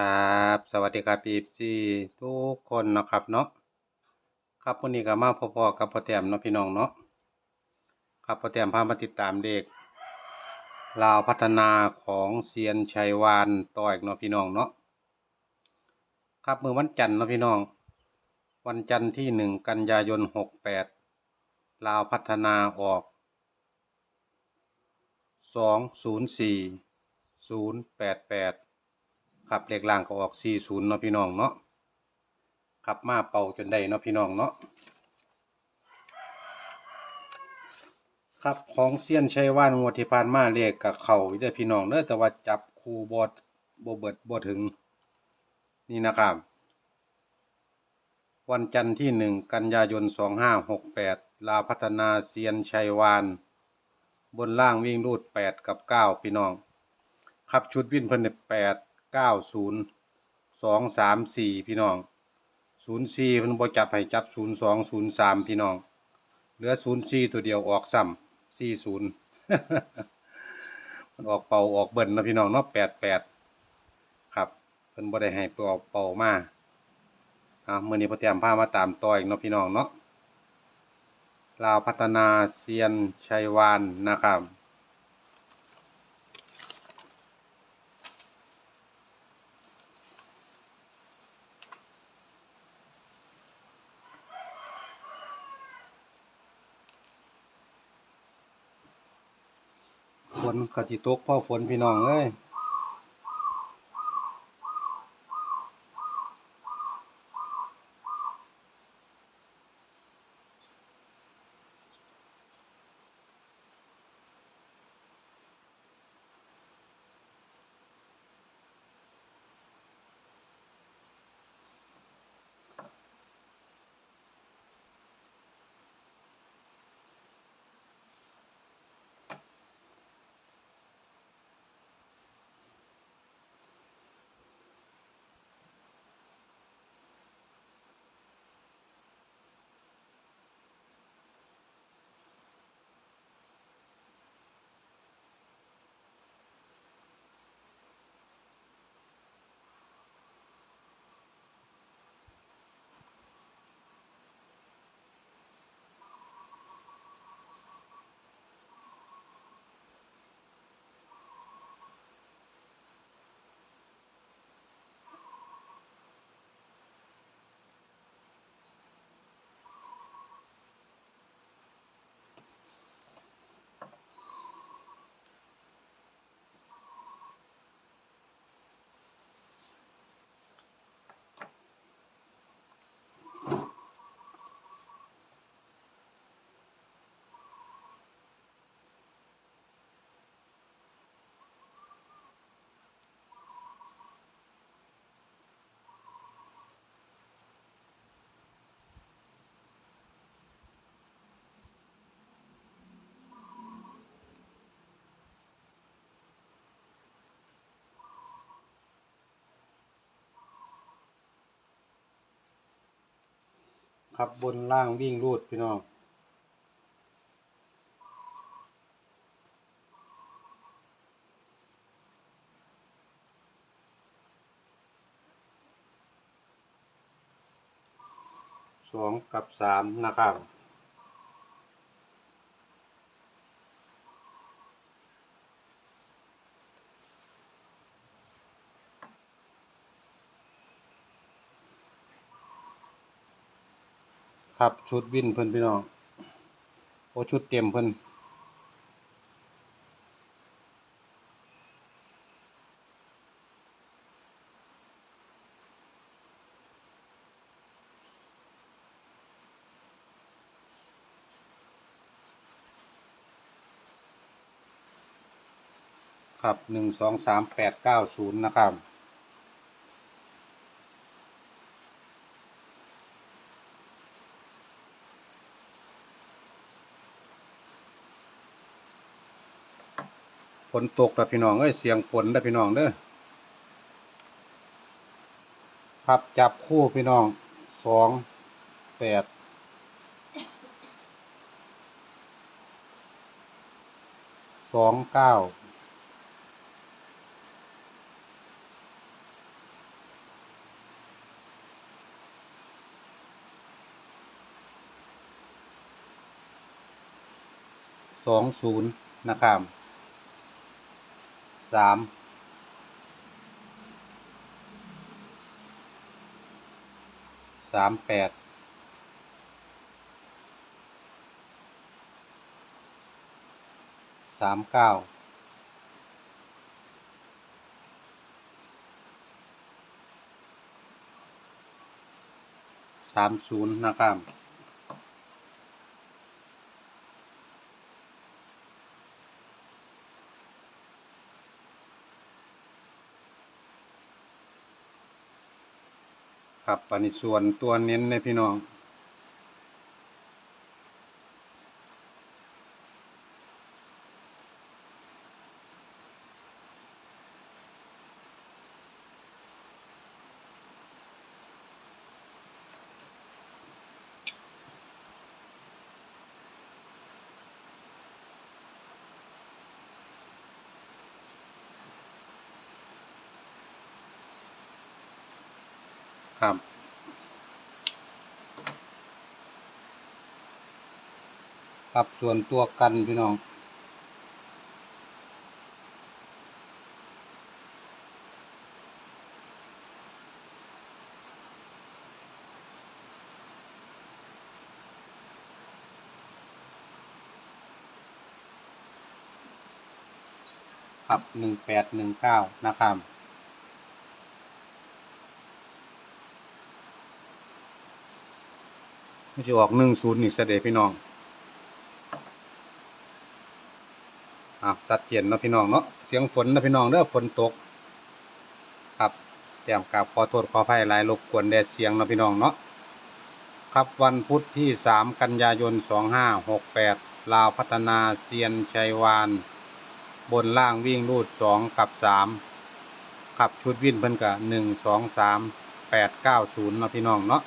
ครับ สวัสดีครับพีซีทุกคนนะครับเนาะครับวันนี้ก็มาพอๆกับพ่อแต้มเนาะพี่น้องเนาะครับพ่อแต้มพามาติดตามเด็กลาวพัฒนาของเซียนชัยวานต่ออีกเนาะพี่น้องเนาะครับมือวันจันทร์เนาะพี่น้อง วันจันทร์ที่หนึ่งกันยายนหกแปดลาวพัฒนาออกสองศูนย์สี่ศูนย์แปดแปด ครับเลขล่างก็ออก40เนาะพี่น้องเนาะครับมาเป่าจนได้เนาะพี่น้องเนาะครับของเซียนชัยว่านงวดที่ผ่านมาเลขกับเขาอยู่เด้พี่น้องเด้อแต่ว่าจับคูบอดบเบิดบถึง นี่นะครับ วันจันทร์ที่1กันยายน2568ลาพัฒนาเซียนชัยวาน บนล่างวิ่งรูด8กับ9พี่น้อง ครับชุดวิ่นเพิ่นแปด เก้าศูนย์สองสามสี่พี่น้องศูนย์สี่คนบ่จับให้จับศูนย์สองศูนย์สามพี่น้อง เหลือศูนย์สี่ตัวเดียวออกซ้ำสี่ศูนย์มันออกเป่าออกเบิ่นนะพี่น้องเนาะแปดแปดครับเพิ่นบ่ได้ให้เป่าเป่ามาอะมื้อนี้พ่อแต้มพามาตามต่ออีกเนาะพี่น้องเนาะลาวพัฒนาเซียนชัยวานนะครับ ฝนกะจิตกพ่อฝนพี่น้องเอ้ย ครับบนล่างวิ่งรูดพี่น้องสองกับสามนะครับ ครับชุดวินเพิ่นพี่น้องโอชุดเต็มเพิ่นครับหนึ่งสองสามแปดเก้าศูนย์นะครับ นตกแล้วพี่น้องเอ้ยเสียงฝนแล้วพี่น้องเด้อครับจับคู่พี่น้องสองแปดสองเก้าสองศูนย์นะครับ สามสามแปดสามเก้าสามศูนย์นะครับ ครันนี้ส่วนตัวเน้นในพี่น้องครั ครับส่วนตัวกันพี่น้อง ครับหนึ่งแปดหนึ่งเก้านะครับไม่ใช่ออกหนึ่งศูนย์นี่เสด็จพี่น้อง อะสัดเจนเนาะพี่น้องเนาะเสียงฝนเนาะพี่น้องเด้อฝนตก ครับแต้มกราบขอโทษขออภัยหลายรบกวนแดดเสียงเนาะพี่น้องเนาะครับวันพุธที่ 3 กันยายน 2568 ลาวพัฒนาเซียนชัยวาน บนล่างวิ่งรูด 2 กับ 3 ขับชุดวิ่นเพิ่นกะ1 2 3 8 9 0เนาะพี่น้องเนาะ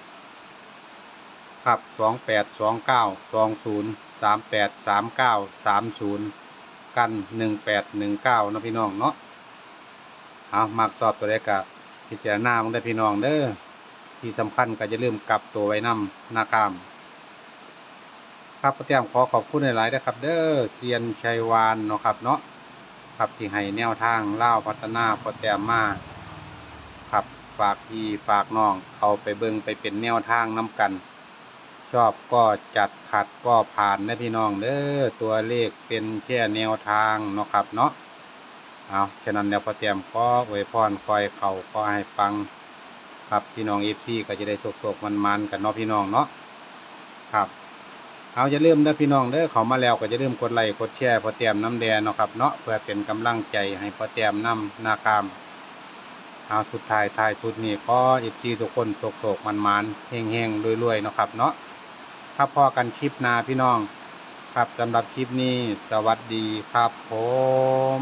ครับ 28 29 20 38 39 30 กันหนึ่งแปดหนึ่งเก้านะพี่น้องเนาะเอามักสอบตัวใดกะพิจารณามึงได้พี่น้องเด้อที่สำคัญก็จะลืมกลับตัวไว้นำนากาม ครับประเตรียมขอขอบคุณหลายๆนะครับ เด้อเซียนชัยวานเนาะครับเนาะครับที่ให้แนวทางเล่าพัฒนาโปรแตมมาครับฝากพี่ฝากน้องเอาไปเบิ่งไปเป็นแนวทางน้ำกัน ชอบก็จัดขัดก็ผ่านนะพี่น้องเด้อตัวเลขเป็นแค่แนวทางเนาะครับเนาะเอาฉะนั้นเดี๋ยวพอเตรียมขอไว้พรคอยเข่าขอให้ปังครับพี่น้องเอฟซีก็จะได้โศกๆมันๆกันเนาะพี่น้องเนาะครับเอาจะเริ่มเด้พี่น้องเด้อเขามาแล้วก็จะเริ่มกดไลค์กดแชร์พอเตรียมน้ำแดงเนาะครับเนาะเพื่อเป็นกำลังใจให้พอเตรียมน้ำนาคามเอาสุดท้ายท้ายสุดนี้ก็เอฟซีทุกคนโศกๆมันๆเฮงๆรวยๆเนาะครับเนาะ ครับพอกันคลิปนาพี่น้อง ครับสำหรับคลิปนี้สวัสดีครับผม